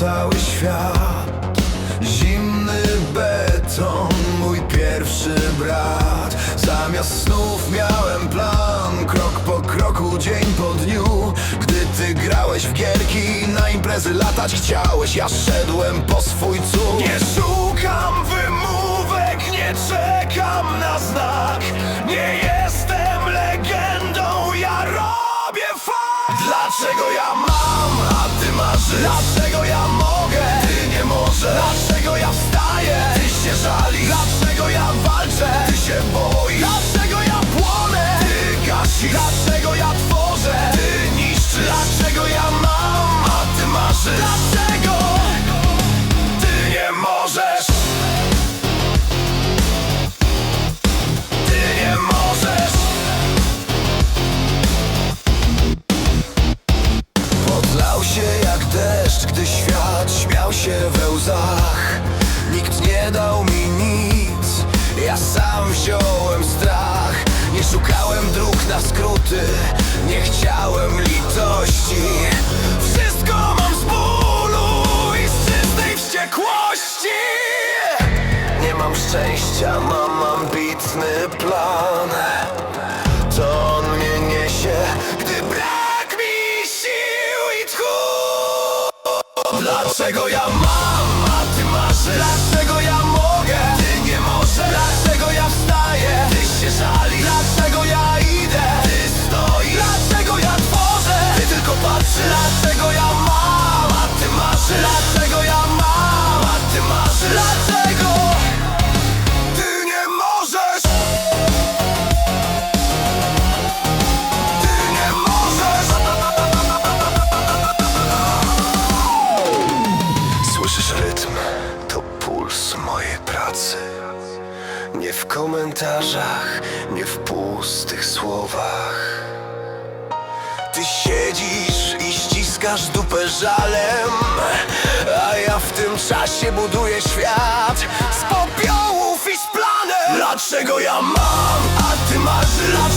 cały świat. Zimny beton, mój pierwszy brat. Zamiast snów miałem plan Krok po kroku, dzień po dniu. Gdy ty grałeś w gierki Na imprezy latać chciałeś. Ja szedłem po swój cud. Nie szukam wymówek Nie czekam na znak. Nie jestem legendą Ja robię fakt. Dlaczego ja mam, marzysz? Dlaczego ja mogę, ty nie możesz? Dlaczego ja się jak deszcz, gdy świat śmiał się we łzach. Nikt nie dał mi nic, ja sam wziąłem strach. Nie szukałem dróg na skróty, nie chciałem litości. Wszystko mam z bólu i z czystej wściekłości. Nie mam szczęścia, mam Dlaczego ja mam, a ty marzysz? Dlaczego ja pracy. Nie w komentarzach, nie w pustych słowach. Ty siedzisz i ściskasz dupę żalem A ja w tym czasie buduję świat Z popiołów i z planem. Dlaczego ja mam, a ty masz Dlaczego